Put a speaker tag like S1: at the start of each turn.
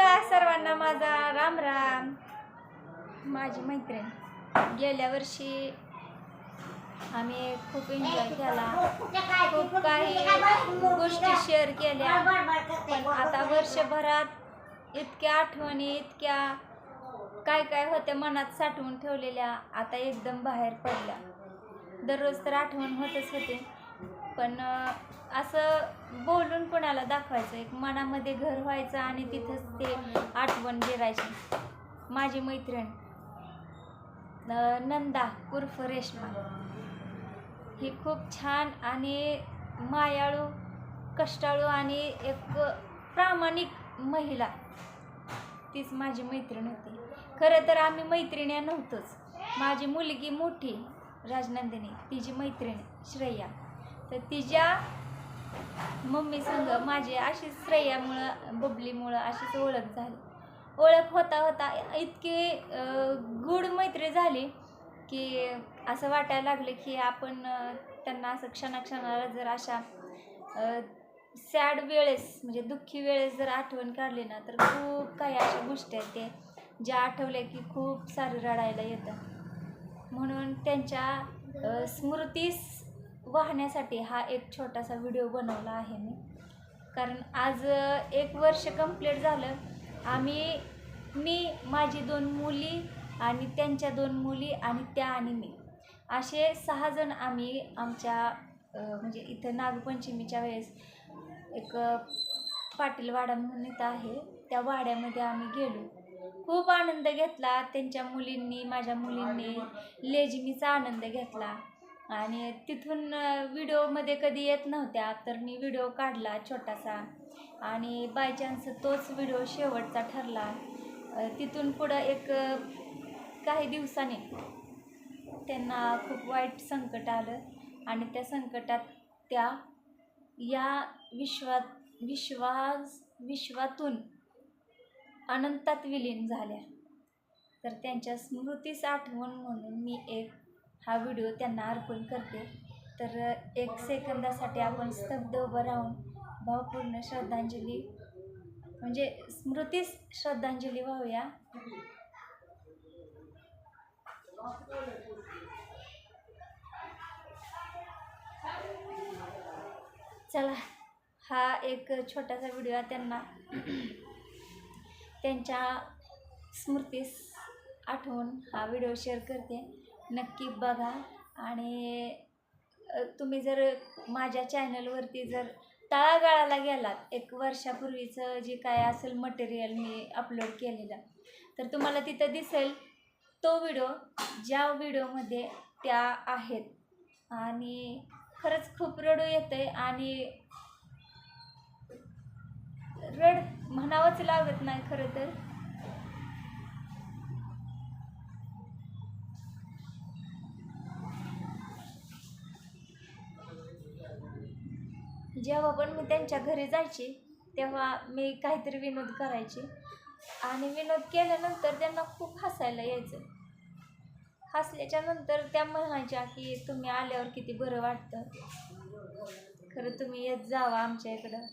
S1: नमस्कार सर्वांना माझा राम राम? माझी मैत्रीण. गेल्या वर्षी आम्ही खूप एन्जॉय केला. खूप काही गोष्टी शेअर केल्या. पण आता वर्षभरात इतक्या आठवणी इतक्या काय काय होत्या मनात साठवून ठेवलेल्या आता एकदम बाहेर पडल्या. दररोज तर आठवण होतच होते. पण असं बोलून कोणाला दाखवायचं? एक मनामध्ये घर व्हायचं आणि तिथंच ते आठवण गिरायची. माझी मैत्रीण नंदा उर्फ रेश्मा. ही खूप छान आणि मायाळू कष्टाळू आणि एक प्रामाणिक महिला. तीच माझी मैत्रीण होती. खरं तर आम्ही मैत्रिण्या नव्हतोच. माझी मुलगी मोठी राजनंदिनी. तिची मैत्रीण श्रेया. तर तिच्या मम्मी संग माझी अशीच श्रेयामुळं बबलीमुळं अशीच ओळख झाली. ओळख होता होता इतकी गुड गूढ मैत्री झाली की असं वाटायला लागलं की आपण त्यांना असं क्षणाक्षणाला जर अशा सॅड वेळेस म्हणजे दुःखी वेळेस जर आठवण काढली ना तर खूप काही अशा गोष्टी आहेत ते ज्या आठवल्या की खूप सारं रडायला येतं. म्हणून त्यांच्या स्मृतीस वाहण्यासाठी हा एक छोटासा व्हिडिओ बनवला आहे मी. कारण आज एक वर्ष कंप्लीट झालं. आम्ही मी माझी दोन मुली आणि त्यांच्या दोन मुली आणि त्या आणि मी. असे सहाजण आम्ही आमच्या म्हणजे इथं नागपंचमीच्या वेळेस एक पाटील वाडा म्हणून इथं आहे. त्या वाड्यामध्ये आम्ही गेलो. खूप आनंद घेतला. त्यांच्या मुलींनी माझ्या मुलींनी लेझिमीचा आनंद घेतला. आणि तिथून व्हिडिओमध्ये कधी येत नव्हत्या तर मी व्हिडिओ काढला छोटासा. आणि बाय चान्स तोच व्हिडिओ शेवटचा ठरला. तिथून पुढं एक काही दिवसाने त्यांना खूप वाईट संकट आलं. आणि त्या संकटात त्या या विश्वात विश्वास विश्वातून अनंतात विलीन झाल्या. तर त्यांच्या स्मृतीस आठवण म्हणून मी एक हा व्हिडिओ त्यांना अर्पण करते. तर एक सेकंदासाठी आपण स्तब्ध उभं राहून भावपूर्ण श्रद्धांजली म्हणजे स्मृतीस श्रद्धांजली वाहूया. चला हा एक छोटासा व्हिडिओ आहे त्यांना. त्यांच्या स्मृतीस आठवून हा व्हिडिओ शेअर करते. नक्की बघा. आणि तुम्ही जर माझ्या चॅनलवरती जर तळागाळाला गेलात एक वर्षापूर्वीचं जे काय असेल मटेरियल मी अपलोड केलेलं तर तुम्हाला तिथं दिसेल तो व्हिडिओ ज्या व्हिडिओमध्ये त्या आहेत. आणि खरंच खूप रडू येतं आहे आणि रड म्हणावंच लागत नाही खरं तर. जेव्हा पण मी त्यांच्या घरी जायची तेव्हा मी काहीतरी विनोद करायची. आणि विनोद केल्यानंतर त्यांना खूप हसायला यायचं. हसल्याच्या नंतर त्या म्हणायच्या की तुम्ही आल्यावर किती बरं वाटतं. खरं तुम्ही येत जावा आमच्या इकडं.